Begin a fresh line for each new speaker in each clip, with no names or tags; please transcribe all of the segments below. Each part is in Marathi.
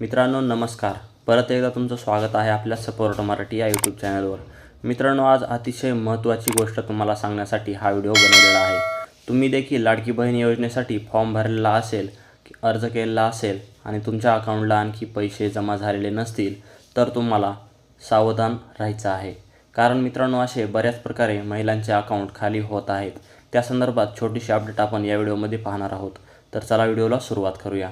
मित्रांनो नमस्कार. परत एकदा तुमचं स्वागत आहे आपल्या सपोर्ट मराठी या यूट्यूब चॅनलवर. मित्रांनो आज अतिशय महत्त्वाची गोष्ट तुम्हाला सांगण्यासाठी हा व्हिडिओ बनवलेला आहे. तुम्ही देखील लाडकी बहीण योजनेसाठी फॉर्म भरलेला असेल की अर्ज केलेला असेल आणि तुमच्या अकाउंटला आणखी पैसे जमा झालेले नसतील तर तुम्हाला सावधान राहायचं आहे. कारण मित्रांनो असे बऱ्याच प्रकारे महिलांचे अकाउंट खाली होत आहेत. त्या संदर्भात छोटीशी अपडेट आपण या व्हिडिओमध्ये पाहणार आहोत. तर चला व्हिडिओला सुरुवात करूया.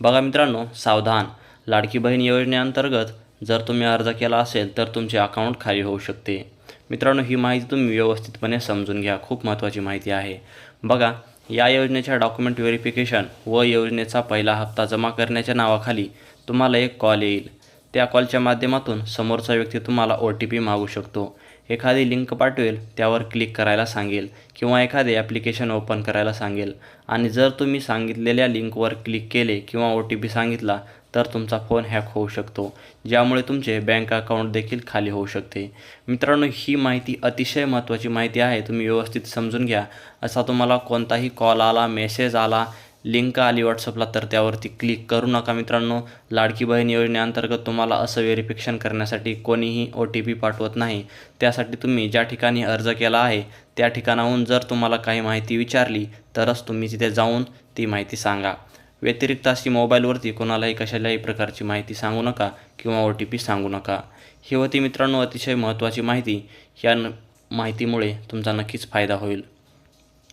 बघा मित्रांनो सावधान. लाडकी बहीण योजनेअंतर्गत जर तुम्ही अर्ज केला असेल तर तुमचे अकाउंट खाली होऊ शकते. मित्रांनो ही माहिती तुम्ही व्यवस्थितपणे समजून घ्या. खूप महत्त्वाची माहिती आहे. बघा या योजनेच्या डॉक्युमेंट व्हेरिफिकेशन व योजनेचा पहिला हप्ता जमा करण्याच्या नावाखाली तुम्हाला एक कॉल येईल. त्या कॉलच्या माध्यमातून समोरचा व्यक्ती तुम्हाला ओ टी पी मागू शकतो. एखादी लिंक पाठवेल त्यावर क्लिक करायला सांगेल किंवा एखादे ॲप्लिकेशन ओपन करायला सांगेल. आणि जर तुम्ही सांगितलेल्या लिंकवर क्लिक केले किंवा ओ टी पी सांगितला तर तुमचा फोन हॅक होऊ शकतो ज्यामुळे तुमचे बँक अकाउंट देखील खाली होऊ शकते. मित्रांनो ही माहिती अतिशय महत्त्वाची माहिती आहे तुम्ही व्यवस्थित समजून घ्या. असा तुम्हाला कोणताही कॉल आला मेसेज आला लिंक आली व्हॉट्सअपला तर त्यावरती क्लिक करू नका मित्रांनो. लाडकी बहीण योजनेअंतर्गत तुम्हाला असं व्हेरिफिकेशन करण्यासाठी कोणीही ओ टी पी पाठवत नाही. त्यासाठी तुम्ही ज्या ठिकाणी अर्ज केला आहे त्या ठिकाणाहून जर तुम्हाला काही माहिती विचारली तरच तुम्ही तिथे जाऊन ती माहिती सांगा. व्यतिरिक्त अशी मोबाईलवरती कोणालाही कशालाही प्रकारची माहिती सांगू नका किंवा ओ टी पी सांगू नका. ही होती मित्रांनो अतिशय महत्त्वाची माहिती. या न माहितीमुळे तुमचा नक्कीच फायदा होईल.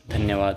धन्यवाद.